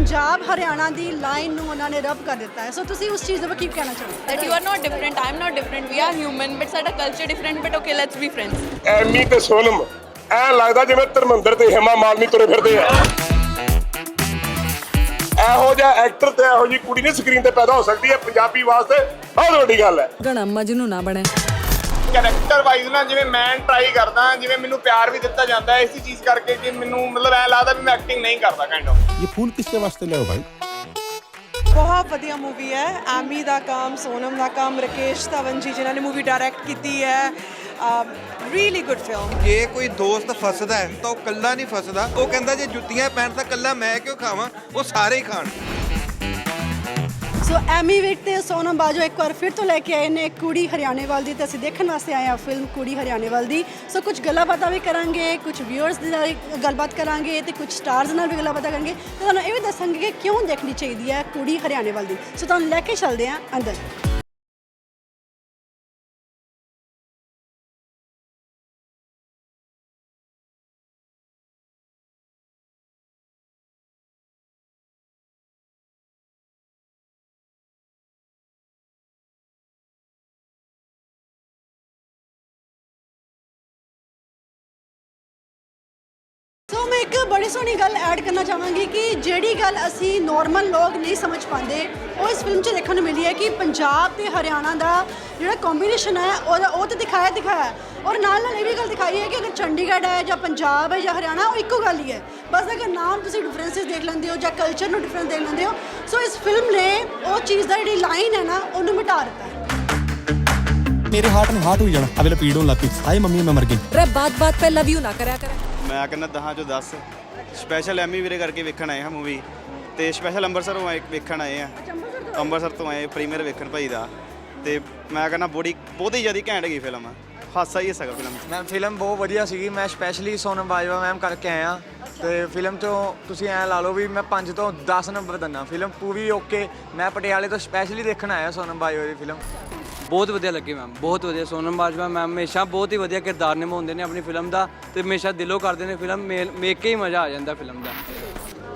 ਪੰਜਾਬ ਹਰਿਆਣਾ ਦੀ line ਨੂੰ ਉਹਨਾਂ ਨੇ ਰਬ ਕਰ ਦਿੱਤਾ ਹੈ। ਸੋ ਤੁਸੀਂ ਉਸ ਚੀਜ਼ ਦੇ ਕੀ ਕਹਿਣਾ ਚਾਹੋਗੇ? That you are not different i'm not different. We are human but ਸਾਡਾ culture different but okay let's be friends. Ammy ਤੇ ਸੋਨਮ ਐ ਲੱਗਦਾ ਜਿਵੇਂ ਧਰਮਿੰਦਰ ਤੇ ਹੇਮਾ ਮਾਲਨੀ ਤੁਰੇ ਫਿਰਦੇ ਆ। ਇਹੋ ਜਿਹਾ ਐਕਟਰ ਤੇ ਇਹੋ ਜਿਹੀ ਕੁੜੀ ਨਹੀਂ ਸਕਰੀਨ ਤੇ ਪੈਦਾ ਹੋ ਸਕਦੀ ਹੈ ਪੰਜਾਬੀ ਵਾਸਤੇ ਬਹੁਤ ਵੱਡੀ ਗੱਲ ਹੈ। ਗਣਾ ਮਜਨੂ ਨਾ ਬਣੇ ਕੈਰੈਕਟਰ ਵਾਈਜ਼ ਨਾ ਜਿਵੇਂ ਮੈਂ ਟਰਾਈ ਕਰਦਾ ਜਿਵੇਂ ਮੈਨੂੰ ਪਿਆਰ ਵੀ ਦਿੱਤਾ ਜਾਂਦਾ ਹੈ ਇਸੇ ਚੀਜ਼ ਕਰਕੇ ਕਿ ਮੈਨੂੰ ਮਤਲਬ ਐ ਲੱਗਦਾ ਵੀ ਮੈਂ ਐਕਟਿੰਗ ਨਹੀਂ ਕਰਦਾ ਕਾਈਂਡ ਆਫ ਇਹ ਫੂਲ ਕਿਸ ਵਾਸਤੇ ਲਿਆ ਭਾਈ? ਬਹੁਤ ਵਧੀਆ ਮੂਵੀ ਹੈ। ਆਮੀ ਦਾ ਕੰਮ ਸੋਨਮ ਦਾ ਕੰਮ ਰਕੇਸ਼ ਧਵਨ ਜੀ ਜਿਨ੍ਹਾਂ ਨੇ ਮੂਵੀ ਡਾਇਰੈਕਟ ਕੀਤੀ ਹੈ। ਰੀਲੀ ਗੁੱਡ ਫਿਲਮ ਜੇ ਕੋਈ ਦੋਸਤ ਫਸਦਾ ਹੈ ਤਾਂ ਉਹ ਕੱਲਾ ਨਹੀਂ ਫਸਦਾ। ਉਹ ਕਹਿੰਦਾ ਜੇ ਜੁੱਤੀਆਂ ਪੈਣ ਤਾਂ ਕੱਲਾ ਮੈਂ ਕਿਉਂ ਖਾਵਾਂ? ਉਹ ਸਾਰੇ ਹੀ ਖਾਣ। ਸੋ ਐਮੀ ਵਿਰਕ ਤੇ ਸੋਨਮ ਬਾਜੋ ਇੱਕ ਵਾਰ ਫਿਰ ਤੋਂ ਲੈ ਕੇ ਆਏ ਨੇ ਕੁੜੀ ਹਰਿਆਣੇ ਵਾਲ ਦੀ ਤੇ ਅਸੀਂ ਦੇਖਣ ਵਾਸਤੇ ਆਏ ਆ ਫਿਲਮ ਕੁੜੀ ਹਰਿਆਣੇ ਵਾਲ ਦੀ। ਸੋ ਕੁਝ ਗੱਲਾਂ ਬਾਤਾਂ ਵੀ ਕਰਾਂਗੇ, ਕੁਝ ਵਿਊਅਰਸ ਦੇ ਨਾਲ ਗੱਲਬਾਤ ਕਰਾਂਗੇ ਤੇ ਕੁਝ ਸਟਾਰਸ ਨਾਲ ਵੀ ਗੱਲਾਂ ਬਾਤਾਂ ਕਰਾਂਗੇ। ਤੇ ਤੁਹਾਨੂੰ ਇਹ ਵੀ ਦੱਸਾਂਗੇ ਕਿ ਕਿਉਂ ਦੇਖਣੀ ਚਾਹੀਦੀ ਹੈ ਕੁੜੀ ਹਰਿਆਣੇ ਵਾਲ ਦੀ। ਸੋ ਤੁਹਾਨੂੰ ਲੈ ਕੇ ਚੱਲਦੇ ਆ ਅੰਦਰ। ਇੱਕ ਬੜੀ ਸੋਹਣੀ ਗੱਲ ਐਡ ਕਰਨਾ ਚਾਹਾਂਗੀ ਕਿ ਜਿਹੜੀ ਗੱਲ ਅਸੀਂ ਨਾਰਮਲ ਲੋਕ ਨਹੀਂ ਸਮਝ ਪਾਉਂਦੇ ਉਹ ਇਸ ਫਿਲਮ 'ਚ ਦੇਖਣ ਨੂੰ ਮਿਲੀ ਹੈ ਕਿ ਪੰਜਾਬ ਤੇ ਹਰਿਆਣਾ ਦਾ ਜਿਹੜਾ ਕੰਬੀਨੇਸ਼ਨ ਹੈ ਉਹ ਉਹ ਤੇ ਦਿਖਾਇਆ ਦਿਖਾਇਆ ਔਰ ਨਾਲ ਨਾਲ ਇਹ ਵੀ ਗੱਲ ਦਿਖਾਈ ਹੈ ਕਿ ਅਗਰ ਚੰਡੀਗੜ੍ਹ ਹੈ ਜਾਂ ਪੰਜਾਬ ਹੈ ਜਾਂ ਹਰਿਆਣਾ ਉਹ ਇੱਕੋ ਗੱਲ ਹੀ ਹੈ। ਬਸ ਅਗਰ ਨਾਮ ਤੁਸੀਂ ਡਿਫਰੈਂਸਸ ਦੇਖ ਲੈਂਦੇ ਹੋ ਜਾਂ ਕਲਚਰ ਨੂੰ ਡਿਫਰੈਂਸ ਦੇਖ ਲੈਂਦੇ ਹੋ ਸੋ ਇਸ ਫਿਲਮ ਨੇ ਉਹ ਚੀਜ਼ ਦਾ ਜਿਹੜੀ ਲਾਈਨ ਹੈ ਨਾ ਉਹਨੂੰ ਮਿਟਾ ਦਿੱਤਾ ਹੈ। ਮੇਰੇ ਹਾਰਟ ਨੂੰ ਹਾਰਟ ਹੋਈ ਜਾਣਾ। ਅਵੇਲੇ ਪੀੜ ਹੋਣ ਲੱਗ ਪਈ। ਮੰਮੀ ਮੈਂ ਮਰ ਗਈ। ਰੇ ਬਾਤ ਬਾਤ ਪੇ ਲਵ ਯੂ ਨਾ ਕਰਿਆ ਕਰ। ਮੈਂ ਕਹਿੰਦਾ ਦਹਾਂ ਚੋਂ 10 ਸਪੈਸ਼ਲ ਐਮੀ ਵੀਰੇ ਕਰਕੇ ਵੇਖਣ ਆਏ ਹਾਂ ਮੂਵੀ ਤੇ ਸਪੈਸ਼ਲ ਅੰਮ੍ਰਿਤਸਰੋਂ ਆਏ ਵੇਖਣ ਆਏ ਆ। ਅੰਮ੍ਰਿਤਸਰ ਤੋਂ ਆਏ? ਪ੍ਰੀਮੀਅਰ ਵੇਖਣ ਭਾਈ ਦਾ। ਤੇ ਮੈਂ ਕਹਿੰਦਾ ਬੜੀ ਬਹੁਤ ਹੀ ਜ਼ਿਆਦਾ ਘੈਂਟ ਹੈਗੀ ਫਿਲਮ ਹਾਸਾ ਹੀ ਹੈ ਸਗਾ ਫਿਲਮ ਮੈਮ ਫਿਲਮ ਬਹੁਤ ਵਧੀਆ ਸੀਗੀ। ਮੈਂ ਸਪੈਸ਼ਲੀ ਸੋਨਮ ਬਾਜਵਾ ਮੈਮ ਕਰਕੇ ਆਇਆ ਤੇ ਫਿਲਮ ਤੋਂ ਤੁਸੀਂ ਐ ਲਾ ਲਓ ਵੀ ਮੈਂ 5 ਤੋਂ 10 ਨੰਬਰ ਦਿੰਦਾ। ਫਿਲਮ ਪੂਰੀ ਓਕੇ ਮੈਂ ਪਟਿਆਲੇ ਤੋਂ ਸਪੈਸ਼ਲੀ ਦੇਖਣ ਆਇਆ ਸੋਨਮ ਬਾਜਵਾ ਦੀ ਫਿਲਮ ਬਹੁਤ ਵਧੀਆ ਲੱਗੀ ਮੈਮ ਬਹੁਤ ਵਧੀਆ। ਸੋਨਮ ਬਾਜਵਾ ਮੈਮ ਹਮੇਸ਼ਾ ਬਹੁਤ ਹੀ ਵਧੀਆ ਕਿਰਦਾਰ ਨਿਭਾਉਂਦੇ ਨੇ ਆਪਣੀ ਫਿਲਮ ਦਾ ਤੇ ਹਮੇਸ਼ਾ ਦਿਲੋਂ ਕਰਦੇ ਨੇ ਫਿਲਮ ਮੇਕ ਕੇ ਹੀ ਮਜ਼ਾ ਆ ਜਾਂਦਾ ਫਿਲਮ ਦਾ।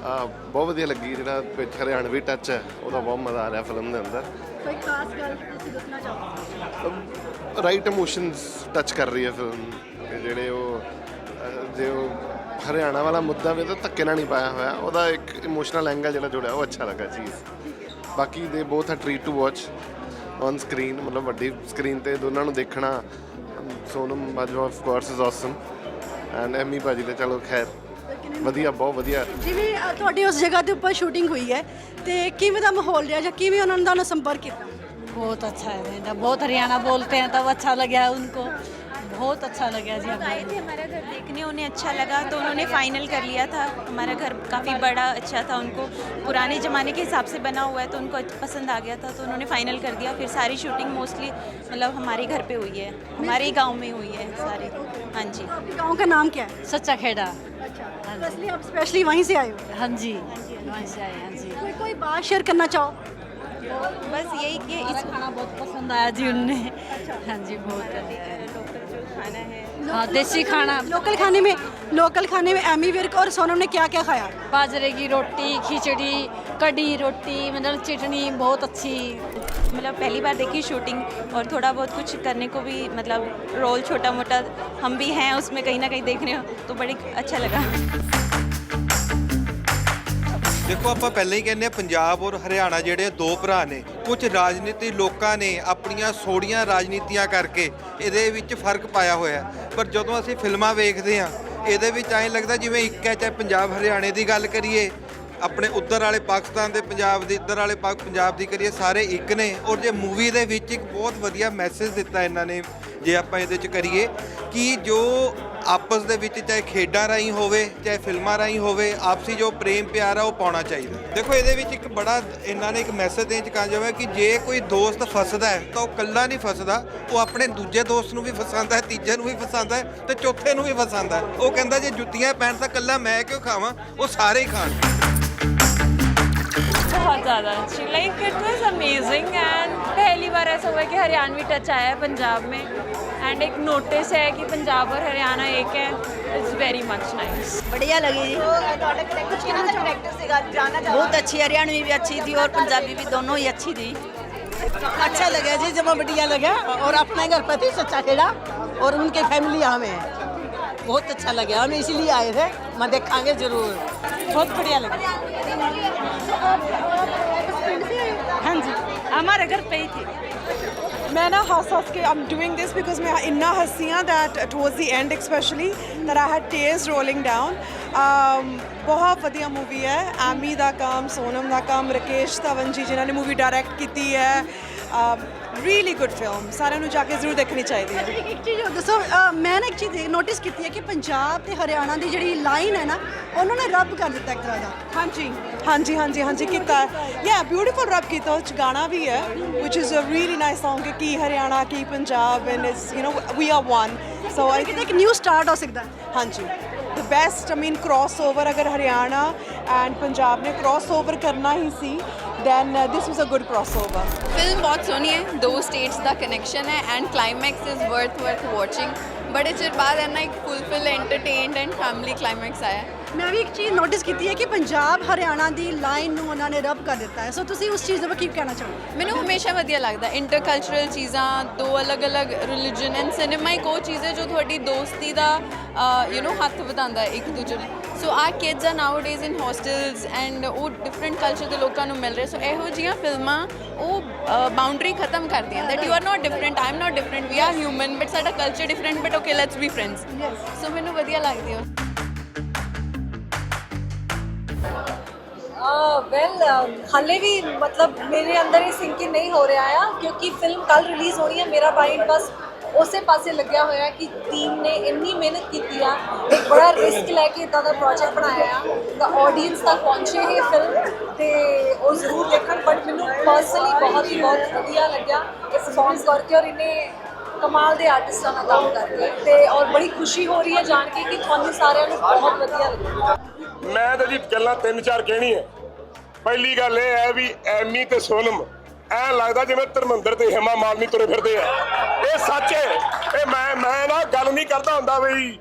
ਆ ਬਹੁਤ ਵਧੀਆ ਲੱਗੀ ਜਿਹੜਾ ਵਿੱਚ ਹਰਿਆਣਵੀ ਟੱਚ ਹੈ ਉਹਦਾ ਬਹੁਤ ਮਜ਼ਾ ਆ ਰਿਹਾ ਫਿਲਮ ਦੇ ਅੰਦਰ। ਕੋਈ ਖਾਸ ਗੱਲ ਤੁਸੀਂ ਦੱਸਣਾ ਚਾਹੋ ਰਾਈਟ ਇਮੋਸ਼ਨਸ ਟੱਚ ਕਰ ਰਹੀ ਹੈ ਫਿਲਮ ਜਿਹੜੇ ਉਹ ਜੇ ਉਹ ਹਰਿਆਣਾ ਵਾਲਾ ਮੁੱਦਾ ਵੀ ਤਾਂ ਧੱਕੇ ਨਾਲ ਨਹੀਂ ਪਾਇਆ ਹੋਇਆ ਉਹਦਾ ਇੱਕ ਇਮੋਸ਼ਨਲ ਐਂਗਲ ਜਿਹੜਾ ਜੁੜਿਆ ਉਹ ਅੱਛਾ ਲੱਗਾ ਚੀਜ਼ ਬਾਕੀ ਦੇ both a treat to watch on screen ਮਤਲਬ ਵੱਡੀ ਸਕਰੀਨ ਤੇ ਦੋਨਾਂ ਨੂੰ ਦੇਖਣਾ um, Sonam Bajwa of course is awesome and Ammy bhaji ਤੇ ਚਲੋ ਖੈਰ ਵਧੀਆ ਬਹੁਤ ਵਧੀਆ ਜਿਵੇਂ ਅ, ਤੁਹਾਡੀ ਉਸ ਜਗ੍ਹਾ ਦੇ ਉੱਪਰ ਸ਼ੂਟਿੰਗ ਹੋਈ ਹੈ ਤੇ ਕਿਵੇਂ ਦਾ ਮਾਹੌਲ ਰਿਹਾ ਜਾਂ ਕਿਵੇਂ ਉਹਨਾਂ ਨੇ ਤੁਹਾਨੂੰ ਸੰਪਰਕ ਕੀਤਾ बहुत अच्छा है बेटा बहुत हरियाणा बोलते हैं तब अच्छा लगा उनको बहुत अच्छा लगा जी आए थे हमारा घर देखने उन्हें अच्छा लगा तो उन्होंने फाइनल कर लिया था। हमारा घर काफ़ी बड़ा अच्छा था उनको पुराने ज़माने के हिसाब से बना हुआ है तो उनको पसंद आ गया था तो उन्होंने फाइनल कर दिया। फिर सारी शूटिंग मोस्टली मतलब हमारे घर पे हुई है हमारे ही गाँव में हुई है सारी। हाँ जी। गाँव का नाम क्या है? सच्चा खेड़ा। अच्छा इसलिए आप स्पेशली वहीं से आए हो? हाँ जी वहीं से आए हाँ जी। कोई कोई बात शेयर करना चाहो? बस यही कि इस खाना बहुत पसंद आया जी उनने। हाँ जी बहुत। खाना है हाँ देसी खाना लोकल खाने में लोकल खाने में एमी विर्क और सोनम ने क्या क्या खाया बाजरे की रोटी खिचड़ी कड़ी रोटी मतलब चटनी बहुत अच्छी मतलब पहली बार देखी शूटिंग और थोड़ा बहुत कुछ करने को भी मतलब रोल छोटा मोटा हम भी हैं उसमें कहीं ना कहीं देखने तो बड़ी अच्छा लगा ਦੇਖੋ, ਆਪਾਂ ਪਹਿਲਾਂ ਹੀ ਕਹਿੰਦੇ ਆ ਪੰਜਾਬ ਔਰ ਹਰਿਆਣਾ ਜਿਹੜੇ ਦੋ ਭਰਾ ਨੇ, ਕੁਝ ਰਾਜਨੀਤੀ ਲੋਕਾਂ ਨੇ ਆਪਣੀਆਂ ਸੋੜੀਆਂ ਰਾਜਨੀਤੀਆਂ ਕਰਕੇ ਇਹਦੇ ਵਿੱਚ ਫ਼ਰਕ ਪਾਇਆ ਹੋਇਆ। ਪਰ ਜਦੋਂ ਅਸੀਂ ਫਿਲਮਾਂ ਵੇਖਦੇ ਆ ਇਹਦੇ ਵਿੱਚ ਐਂ ਲੱਗਦਾ ਜਿਵੇਂ ਇੱਕ ਹੈ, ਚਾਹੇ ਪੰਜਾਬ ਹਰਿਆਣੇ ਦੀ ਗੱਲ ਕਰੀਏ, ਆਪਣੇ ਉੱਧਰ ਵਾਲੇ ਪਾਕਿਸਤਾਨ ਦੇ ਪੰਜਾਬ ਦੇ, ਇੱਧਰ ਵਾਲੇ ਪਾਕ ਪੰਜਾਬ ਦੀ ਕਰੀਏ, ਸਾਰੇ ਇੱਕ ਨੇ ਔਰ ਜੇ ਮੂਵੀ ਦੇ ਵਿੱਚ ਇੱਕ ਬਹੁਤ ਵਧੀਆ ਮੈਸੇਜ ਦਿੱਤਾ ਇਹਨਾਂ ਨੇ ਜੇ ਆਪਾਂ ਇਹਦੇ ਚ ਕਰੀਏ ਕਿ ਜੋ ਆਪਸ ਦੇ ਵਿੱਚ ਚਾਹੇ ਖੇਡਾਂ ਰਾਹੀਂ ਹੋਵੇ ਚਾਹੇ ਫਿਲਮਾਂ ਰਾਹੀਂ ਹੋਵੇ ਆਪਸੀ ਜੋ ਪ੍ਰੇਮ ਪਿਆਰ ਆ ਉਹ ਪਾਉਣਾ ਚਾਹੀਦਾ ਦੇਖੋ ਇਹਦੇ ਵਿੱਚ ਇੱਕ ਬੜਾ ਇਹਨਾਂ ਨੇ ਇੱਕ ਮੈਸੇਜ ਦੇਣ ਚ ਕਾਮਯਾਬ ਹੈ ਕਿ ਜੇ ਕੋਈ ਦੋਸਤ ਫਸਦਾ ਹੈ ਤਾਂ ਉਹ ਇਕੱਲਾ ਨਹੀਂ ਫਸਦਾ ਉਹ ਆਪਣੇ ਦੂਜੇ ਦੋਸਤ ਨੂੰ ਵੀ ਫਸਾਉਂਦਾ ਹੈ ਤੀਜੇ ਨੂੰ ਵੀ ਫਸਾਉਂਦਾ ਹੈ ਤੇ ਚੌਥੇ ਨੂੰ ਵੀ ਫਸਾਉਂਦਾ ਹੈ ਉਹ ਕਹਿੰਦਾ ਜੇ ਜੁੱਤੀਆਂ ਪੈਣ ਤਾਂ ਇਕੱਲਾ ਮੈਂ ਕਿਉਂ ਖਾਵਾਂ ਉਹ ਸਾਰੇ ਹੀ ਖਾਣ बहुत ज़्यादा अच्छी like it was amazing and पहली बार ऐसा हुआ है कि हरियाणवी टच आया है पंजाब में एंड एक नोटिस है कि पंजाब और हरियाणा एक है. इट्स वेरी मच नाइस बढ़िया लगी जी। बहुत अच्छी हरियाणवी भी अच्छी थी और पंजाबी भी दोनों ही अच्छी थी। अच्छा लगा जी जब बढ़िया लगा। और अपना घर पति सच्चा खेड़ा। और उनके फैमिली यहाँ में है। बहुत अच्छा लगा हम इसीलिए आए थे। मैं देखांगे ज़रूर। बहुत बढ़िया लगा। हाँ जी। हमारे घर पे ही थी। ਮੈਂ ਨਾ ਹੱਸ ਹੱਸ ਕੇ ਆਮ ਡੂਇੰਗ ਦਿਸ ਬਿਕੋਜ਼ ਮੈਂ ਇੰਨਾ ਹੱਸੀਆਂ that towards the and especially that I had tears rolling down ਬਹੁਤ ਵਧੀਆ ਮੂਵੀ ਹੈ। ਐਮੀ ਦਾ ਕੰਮ ਸੋਨਮ ਦਾ ਕੰਮ ਰਕੇਸ਼ ਧਵਨ ਜੀ ਜਿਨ੍ਹਾਂ ਨੇ ਮੂਵੀ ਡਾਇਰੈਕਟ ਕੀਤੀ ਹੈ। um, ਰੀਲੀ ਗੁੱਡ ਫਿਲਮ ਸਾਰਿਆਂ ਨੂੰ ਜਾ ਕੇ ਜ਼ਰੂਰ ਦੇਖਣੀ ਚਾਹੀਦੀ ਹੈ। ਇੱਕ ਚੀਜ਼ ਹੋਰ ਦੱਸੋ ਮੈਂ ਨਾ ਇੱਕ ਚੀਜ਼ ਨੋਟਿਸ ਕੀਤੀ ਹੈ ਕਿ ਪੰਜਾਬ ਤੇ ਹਰਿਆਣਾ ਦੀ ਜਿਹੜੀ ਲਾਈਨ ਹੈ ਨਾ ਉਹਨਾਂ ਨੇ ਰੱਬ ਕਰ ਦਿੱਤਾ ਇੱਕ ਤਰ੍ਹਾਂ ਦਾ। ਹਾਂਜੀ। ਹਾਂਜੀ ਹਾਂਜੀ ਹਾਂਜੀ ਕੀਤਾ ਯਾ ਬਿਊਟੀਫੁਲ ਰੈਪ ਕੀਤਾ ਉਹ 'ਚ ਗਾਣਾ ਵੀ ਹੈ which is a really nice song ਕਿ ਕੀ ਹਰਿਆਣਾ ਕੀ Punjab and it's you know we are one. So I ਕਿਤੇ ਇੱਕ ਨਿਊ ਸਟਾਰਟ ਹੋ ਸਕਦਾ। ਹੈ ਹਾਂਜੀ। The best I mean crossover ਅਗਰ ਹਰਿਆਣਾ ਐਂਡ ਪੰਜਾਬ ਨੇ crossover ਕਰਨਾ ਹੀ ਸੀ then uh, this was a good crossover. Film ਬਹੁਤ ਸੋਹਣੀ ਹੈ ਦੋ ਸਟੇਟਸ ਦਾ ਕਨੈਕਸ਼ਨ ਹੈ and climax is worth worth watching ਬੜੇ ਚਿਰ ਬਾਅਦ ਇਹਨਾਂ ਇੱਕ fulfil entertained and family climax ਆਇਆ ਹੈ ਮੈਂ ਵੀ ਇੱਕ ਚੀਜ਼ ਨੋਟਿਸ ਕੀਤੀ ਹੈ ਕਿ ਪੰਜਾਬ ਹਰਿਆਣਾ ਦੀ ਲਾਈਨ ਨੂੰ ਉਹਨਾਂ ਨੇ ਰੱਬ ਕਰ ਦਿੱਤਾ ਹੈ। ਸੋ ਤੁਸੀਂ ਉਸ ਚੀਜ਼ ਦੇ ਬਾਰੇ ਕੀ ਕਹਿਣਾ ਚਾਹੋਗੇ? ਮੈਨੂੰ ਹਮੇਸ਼ਾ ਵਧੀਆ ਲੱਗਦਾ ਇੰਟਰਕਲਚਰਲ ਚੀਜ਼ਾਂ ਦੋ ਅਲੱਗ-ਅਲੱਗ ਰਿਲੀਜਨ ਐਂਡ ਸਿਨੇਮਾ ਇੱਕ ਉਹ ਚੀਜ਼ ਹੈ ਜੋ ਤੁਹਾਡੀ ਦੋਸਤੀ ਦਾ ਯੂ نو ਹੱਥ ਵਧਾਉਂਦਾ ਹੈ ਇੱਕ ਦੂਜੇ ਨੂੰ। So uh kids uh nowadays in hostels and ਉਹ ਡਿਫਰੈਂਟ ਕਲਚਰ ਦੇ ਲੋਕਾਂ ਨੂੰ ਮਿਲ ਰਹੇ ਸੋ ਇਹੋ ਜਿਹੀਆਂ ਫਿਲਮਾਂ ਉਹ ਬਾਉਂਡਰੀ ਖਤਮ ਕਰਦੀਆਂ that you are not different I am not different we are human but ਸਾਡਾ culture different but okay let's be friends so ਮੈਨੂੰ ਵਧੀਆ ਲੱਗਦੀ ਉਹ ਵੈਲ ਹਾਲੇ ਵੀ ਮਤਲਬ ਮੇਰੇ ਅੰਦਰ ਇਹ ਸਿੰਕਿੰਗ ਨਹੀਂ ਹੋ ਰਿਹਾ ਆ, ਕਿਉਂਕਿ ਫਿਲਮ ਕੱਲ ਰਿਲੀਜ਼ ਹੋਣੀ ਹੈ ਮੇਰਾ ਮਾਈਂਡ ਬਸ ਉਸੇ ਪਾਸੇ ਲੱਗਿਆ ਹੋਇਆ ਕਿ ਟੀਮ ਨੇ ਇੰਨੀ ਮਿਹਨਤ ਕੀਤੀ ਆ, ਇੱਕ ਬੜਾ ਰਿਸਕ ਲੈ ਕੇ ਇਦਾਂ ਦਾ ਪ੍ਰੋਜੈਕਟ ਬਣਾਇਆ ਆ, ਤਾਂ ਆਡੀਅנס ਤੱਕ ਪਹੁੰਚੇ ਇਹ ਫਿਲਮ ਤੇ ਉਹ ਜ਼ਰੂਰ ਦੇਖਣ ਬਟ ਮੈਨੂੰ ਪਰਸਨਲੀ ਬਹੁਤ ਹੀ ਬਹੁਤ ਵਧੀਆ ਲੱਗਿਆ ਇਹ ਪਰਫਾਰਮ ਕਰਕੇ ਔਰ ਇਹਨੇ ਕਮਾਲ ਦੇ ਆਰਟਿਸਟਾਂ ਨਾਲ ਕੰਮ ਕਰਕੇ, ਤੇ ਔਰ ਬੜੀ ਖੁਸ਼ੀ ਹੋ ਰਹੀ ਹੈ ਜਾਣ ਕੇ ਕਿ ਤੁਹਾਨੂੰ ਸਾਰਿਆਂ ਨੂੰ ਬਹੁਤ ਵਧੀਆ ਲੱਗਿਆ। ਮੈਂ ਤਾਂ ਜੀ ਗੱਲਾਂ ਤਿੰਨ ਚਾਰ ਕਹਿਣੀ ਹੈ ਪਹਿਲੀ ਗੱਲ ਇਹ ਹੈ ਵੀ ਐਮੀ ਤੇ ਸੋਨਮ, ਐ ਲੱਗਦਾ ਜਿਵੇਂ ਧਰਮੰਦਰ ਤੇ ਹਿਮਾ ਮਾਲਨੀ ਤੁਰੇ ਫਿਰਦੇ ਆ। ਇਹ ਸੱਚ ਹੈ ਇਹ ਮੈਂ ਮੈਂ ਨਾ ਗੱਲ ਨਹੀਂ ਕਰਦਾ ਹੁੰਦਾ ਵੀ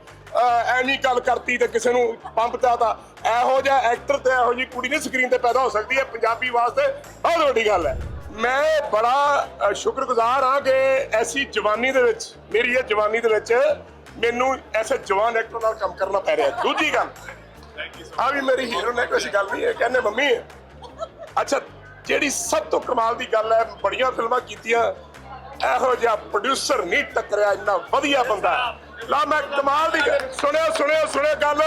ਐਨੀ ਗੱਲ ਕਰਤੀ ਤੇ ਕਿਸੇ ਨੂੰ ਪੰਪ ਚਾਤਾ ਇਹੋ ਜਿਹਾ ਐਕਟਰ ਤੇ ਇਹੋ ਜੀ ਕੁੜੀ ਨਹੀਂ ਸਕਰੀਨ ਤੇ ਪੈਦਾ ਹੋ ਸਕਦੀ ਹੈ ਪੰਜਾਬੀ ਵਾਸਤੇ। ਬਹੁਤ ਵੱਡੀ ਗੱਲ ਹੈ। ਮੈਂ ਬੜਾ ਸ਼ੁਕਰਗੁਜ਼ਾਰ ਹਾਂ ਕਿ ਐਸੀ ਜਵਾਨੀ ਦੇ ਵਿੱਚ, ਮੇਰੀ ਇਹ ਜਵਾਨੀ ਦੇ ਵਿੱਚ ਮੈਨੂੰ ਐਸੇ ਜਵਾਨ ਐਕਟਰ ਨਾਲ ਕੰਮ ਕਰਨਾ ਪੈ ਰਿਹਾ ਦੂਜੀ ਗੱਲ ਆ ਵੀ ਮੇਰੀ ਹੀਰੋ ਨੇ ਕੋਈ ਗੱਲ ਨਹੀਂ ਹੈ, ਕਹਿੰਦੇ ਮੰਮੀ, ਅੱਛਾ, ਜਿਹੜੀ ਸਭ ਤੋਂ ਕਮਾਲ ਦੀ ਗੱਲ ਹੈ, ਬੜੀਆਂ ਫਿਲਮਾਂ ਕੀਤੀਆਂ, ਇਹੋ ਜਿਹਾ ਪ੍ਰੋਡਿਊਸਰ ਨਹੀਂ ਟੱਕਰਿਆ, ਇੰਨਾ ਵਧੀਆ ਬੰਦਾ ਲਾ ਮੈਂ ਕਮਾਲ ਦੀ ਗੱਲ- ਸੁਣਿਓ ਸੁਣਿਓ ਸੁਣਿਓ ਗੱਲ।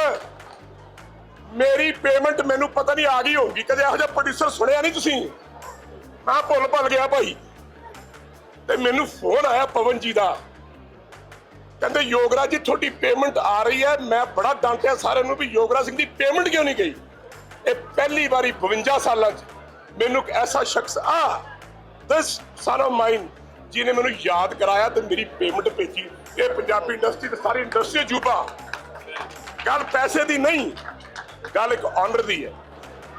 ਮੇਰੀ ਪੇਮੈਂਟ ਮੈਨੂੰ ਪਤਾ ਨਹੀਂ ਆ ਗਈ ਹੋਊਗੀ, ਕਦੇ ਇਹੋ ਜਿਹਾ ਪ੍ਰੋਡਿਊਸਰ ਸੁਣਿਆ ਨਹੀਂ ਤੁਸੀਂ? ਮੈਂ ਭੁੱਲ ਭੱਲ ਗਿਆ ਭਾਈ। ਤੇ ਮੈਨੂੰ ਫੋਨ ਆਇਆ ਪਵਨ ਜੀ ਦਾ। ਕਹਿੰਦੇ ਯੋਗਰਾਜ ਜੀ, ਤੁਹਾਡੀ ਪੇਮੈਂਟ ਆ ਰਹੀ ਹੈ। ਮੈਂ ਬੜਾ ਡਾਂਟਿਆ ਸਾਰਿਆਂ ਨੂੰ ਵੀ ਯੋਗਰਾਜ ਸਿੰਘ ਦੀ ਪੇਮੈਂਟ ਕਿਉਂ ਨਹੀਂ ਗਈ? ਇਹ ਪਹਿਲੀ ਵਾਰੀ 52 ਸਾਲਾਂ 'ਚ ਮੈਨੂੰ ਇੱਕ ਐਸਾ ਸ਼ਖਸ ਆ ਦਿਸ ਸਨ ਆਫ ਮਾਈਨ ਜਿਹਨੇ ਮੈਨੂੰ ਯਾਦ ਕਰਾਇਆ ਤੇ ਮੇਰੀ ਪੇਮੈਂਟ ਭੇਜੀ। ਇਹ ਪੰਜਾਬੀ ਇੰਡਸਟਰੀ ਤੇ ਸਾਰੀ ਇੰਡਸਟਰੀ ਜੂਬਾ। ਗੱਲ ਪੈਸੇ ਦੀ ਨਹੀਂ, ਗੱਲ ਇੱਕ ਆਨਰ ਦੀ ਹੈ।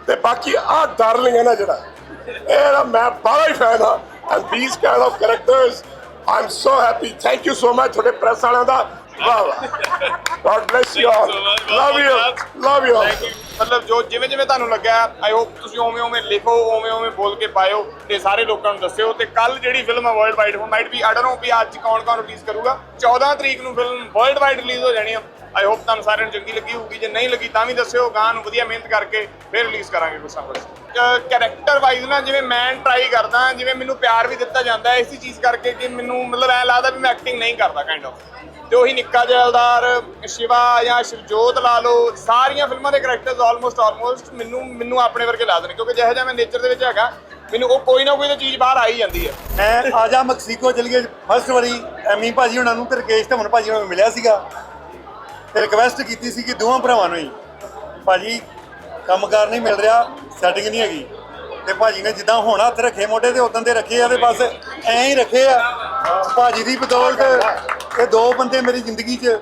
ਤੇ ਬਾਕੀ ਆ ਡਾਰਲਿੰਗ ਹੈ ਨਾ ਜਿਹੜਾ। ਇਹਦਾ ਮੈਂ ਬੜਾ ਹੀ ਫੈਨ ਹਾਂ। And these kind of characters I am so happy thank you so much ਤੁਹਾਡੇ ਪ੍ਰੈਸ ਵਾਲਿਆਂ ਦਾ ਵਾਹ ਵਾਹ। God bless you all love you love you ਮਤਲਬ ਜੋ ਜਿਵੇਂ ਜਿਵੇਂ ਤੁਹਾਨੂੰ ਲੱਗਿਆ ਆਈ ਹੋਪ ਤੁਸੀਂ ਓਵੇਂ ਓਵੇਂ ਲਿਖੋ ਓਵੇਂ ਓਵੇਂ ਬੋਲ ਕੇ ਪਾਇਓ ਤੇ ਸਾਰੇ ਲੋਕਾਂ ਨੂੰ ਦੱਸਿਓ ਤੇ ਕੱਲ ਜਿਹੜੀ ਫਿਲਮ ਹੈ ਵਰਲਡ ਵਾਈਡ ਹੁਣ might be I don't know ਵੀ ਅੱਜ ਕੌਣ ਕੌਣ ਰਿਲੀਜ਼ ਕਰੂਗਾ। 14 ਤਰੀਕ ਨੂੰ ਫਿਲਮ ਵਰਲਡ ਵਾਈਡ ਰਿਲੀਜ਼ ਹੋ ਜਾਣੀ ਆ। ਆਈ ਹੋਪ ਤੁਹਾਨੂੰ ਸਾਰਿਆਂ ਨੂੰ ਚੰਗੀ ਲੱਗੀ ਹੋਊਗੀ। ਜੇ ਨਹੀਂ ਲੱਗੀ ਤਾਂ ਵੀ ਦੱਸਿਓ ਗਾਂ ਨੂੰ ਵਧੀਆ ਮਿਹਨਤ ਕਰਕੇ ਫਿਰ ਰਿਲੀਜ਼ ਕਰਾਂਗੇ ਕੁਛ ਨਾ ਕੁਛ। ਕੈਰੈਕਟਰ ਵਾਈਜ਼ ਨਾ, ਜਿਵੇਂ ਮੈਂ ਟਰਾਈ ਕਰਦਾ, ਜਿਵੇਂ ਮੈਨੂੰ ਪਿਆਰ ਵੀ ਦਿੱਤਾ ਜਾਂਦਾ ਹੈ ਇਸੇ ਚੀਜ਼ ਕਰਕੇ ਕਿ ਮੈਨੂੰ ਮਤਲਬ ਐ ਲੱਗਦਾ ਵੀ ਮੈਂ ਐਕਟਿੰਗ ਨਹੀਂ ਕਰਦਾ ਕਾਈਂਡ ਆਫ ਤੇ ਉਹੀ ਨਿੱਕਾ ਜੈਲਦਾਰ ਸ਼ਿਵਾ ਜਾਂ ਸ਼ਿਵਜੋਤ ਲਾ ਲਓ, ਸਾਰੀਆਂ ਫਿਲਮਾਂ ਦੇ ਕੈਰੈਕਟਰਸ ਆਲਮੋਸਟ ਆਲਮੋਸਟ ਮੈਨੂੰ ਮੈਨੂੰ ਆਪਣੇ ਵਰਗੇ ਲੱਗਦੇ ਨੇ, ਕਿਉਂਕਿ ਜਿਹੋ ਜਿਹਾ ਮੈਂ ਨੇਚਰ ਦੇ ਵਿੱਚ ਹੈਗਾ, ਮੈਨੂੰ ਉਹ ਕੋਈ ਨਾ ਕੋਈ ਤਾਂ ਚੀਜ਼ ਬਾਹਰ ਆ ਹੀ ਜਾਂਦੀ ਹੈ। ਮੈਂ ਆਜਾ ਮੈਕਸੀਕੋ ਚਲੀਏ ਫਸਟ ਵਾਰੀ ਐਮੀ ਭਾਜੀ ਉਹਨਾਂ ਨੂੰ ਤੇ ਰਕੇਸ਼ ਧਮਨ ਭਾਜੀ ਉਹਨਾਂ ਨੂੰ ਮਿਲਿਆ ਸੀਗਾ। ਰਿਕਵੈਸਟ ਕੀਤੀ ਸੀ ਕਿ ਦੋਵਾਂ ਭਰਾਵਾਂ ਨੂੰ ਹੀ। ਭਾਜੀ, ਕੰਮਕਾਰ ਨਹੀਂ ਮਿਲ ਰਿਹਾ ਸੈਟਿੰਗ ਨਹੀਂ ਹੈਗੀ। ਤੇ ਭਾਜੀ ਨੇ ਜਿੱਦਾਂ ਹੁਣ ਹੱਥ ਰੱਖੇ ਮੋਢੇ ਤੇ ਉਦੋਂ ਦੇ ਰੱਖੇ ਆ ਤੇ ਬਸ ਐਂ ਹੀ ਰੱਖੇ ਆ। ਭਾਜੀ ਦੀ ਬਦੌਲਤ ਇਹ ਦੋ ਬੰਦੇ ਮੇਰੀ ਜ਼ਿੰਦਗੀ 'ਚ,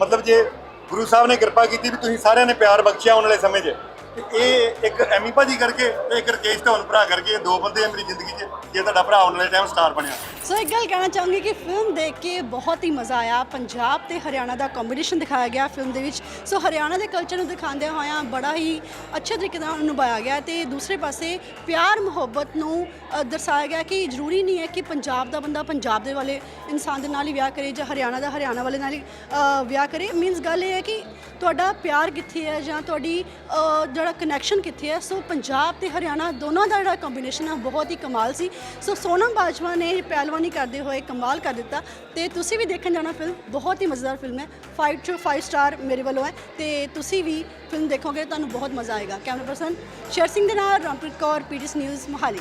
ਮਤਲਬ ਜੇ ਗੁਰੂ ਸਾਹਿਬ ਨੇ ਕਿਰਪਾ ਕੀਤੀ ਵੀ ਤੁਸੀਂ ਸਾਰਿਆਂ ਨੇ ਪਿਆਰ ਬਖਸ਼ਿਆ ਆਉਣ ਵਾਲੇ ਸਮੇਂ 'ਚ। ਤੇ ਇਹ ਇੱਕ ਐਮੀ ਭਾਜੀ ਕਰਕੇ ਤੇ ਇੱਕ ਰਕੇਸ਼ ਧਵਨ ਭਰਾ ਕਰਕੇ ਇਹ ਦੋ ਬੰਦੇ ਮੇਰੀ ਜ਼ਿੰਦਗੀ 'ਚ, ਜੇ ਤੁਹਾਡਾ ਭਰਾ ਆਉਣ ਵਾਲੇ ਟਾਈਮ ਸਟਾਰ ਬਣਿਆ। ਸੋ ਇੱਕ ਗੱਲ ਕਹਿਣਾ ਚਾਹੂੰਗੀ ਕਿ ਫਿਲਮ ਦੇਖ ਕੇ ਬਹੁਤ ਹੀ ਮਜ਼ਾ ਆਇਆ। ਪੰਜਾਬ ਤੇ ਹਰਿਆਣਾ ਦਾ ਕੰਬੀਨੇਸ਼ਨ ਦਿਖਾਇਆ ਗਿਆ ਫਿਲਮ ਦੇ ਵਿੱਚ। ਸੋ ਹਰਿਆਣਾ ਦੇ ਕਲਚਰ ਨੂੰ ਦਿਖਾਉਂਦਿਆਂ ਹੋਇਆਂ ਬੜਾ ਹੀ ਅੱਛੇ ਤਰੀਕੇ ਨਾਲ ਨਿਭਾਇਆ ਗਿਆ ਤੇ ਦੂਸਰੇ ਪਾਸੇ ਪਿਆਰ, ਮੁਹੱਬਤ ਨੂੰ ਦਰਸਾਇਆ ਗਿਆ ਕਿ ਜ਼ਰੂਰੀ ਨਹੀਂ ਹੈ ਕਿ ਪੰਜਾਬ ਦਾ ਬੰਦਾ ਪੰਜਾਬ ਦੇ ਵਾਲੇ ਇਨਸਾਨ ਦੇ ਨਾਲ ਹੀ ਵਿਆਹ ਕਰੇ ਜਾਂ ਹਰਿਆਣਾ ਦਾ ਹਰਿਆਣਾ ਵਾਲੇ ਨਾਲ ਹੀ ਵਿਆਹ ਕਰੇ। ਮੀਨਸ ਗੱਲ ਇਹ ਹੈ ਕਿ ਤੁਹਾਡਾ ਪਿਆਰ ਕਿੱਥੇ ਹੈ ਜਾਂ ਤੁਹਾਡੀ ਜਿਹੜਾ ਕਨੈਕਸ਼ਨ ਕਿੱਥੇ ਹੈ। ਸੋ ਪੰਜਾਬ ਤੇ ਹਰਿਆਣਾ ਦੋਨਾਂ ਦਾ ਜਿਹੜਾ ਕੰਬੀਨੇਸ਼ਨ ਹੈ ਬਹੁਤ ਹੀ ਕਮਾਲ ਸੀ। ਸੋ ਸੋਨਮ ਬਾਜਵਾ ਨੇ ਪਹਿਲਵਾਨ ਕਰਦੇ ਹੋਏ ਕਮਾਲ ਕਰ ਦਿੱਤਾ। ਤੇ ਤੁਸੀਂ ਵੀ ਦੇਖਣ ਜਾਣਾ ਫਿਲਮ ਬਹੁਤ ਹੀ ਮਜ਼ੇਦਾਰ ਫਿਲਮ ਹੈ। 5 ਟੂ 5 ਸਟਾਰ ਮੇਰੇ ਵੱਲੋਂ ਹੈ। ਤੇ ਤੁਸੀਂ ਵੀ ਫਿਲਮ ਦੇਖੋਗੇ, ਤੁਹਾਨੂੰ ਬਹੁਤ ਮਜ਼ਾ ਆਏਗਾ। ਕੈਮਰਾ ਪਰਸਨ ਸ਼ੇਰ ਸਿੰਘ ਦੇ ਨਾਲ ਰਣਪ੍ਰੀਤ ਕੌਰ ਪੀਟੀਐਸ ਨਿਊਜ਼ ਮੋਹਾਲੀ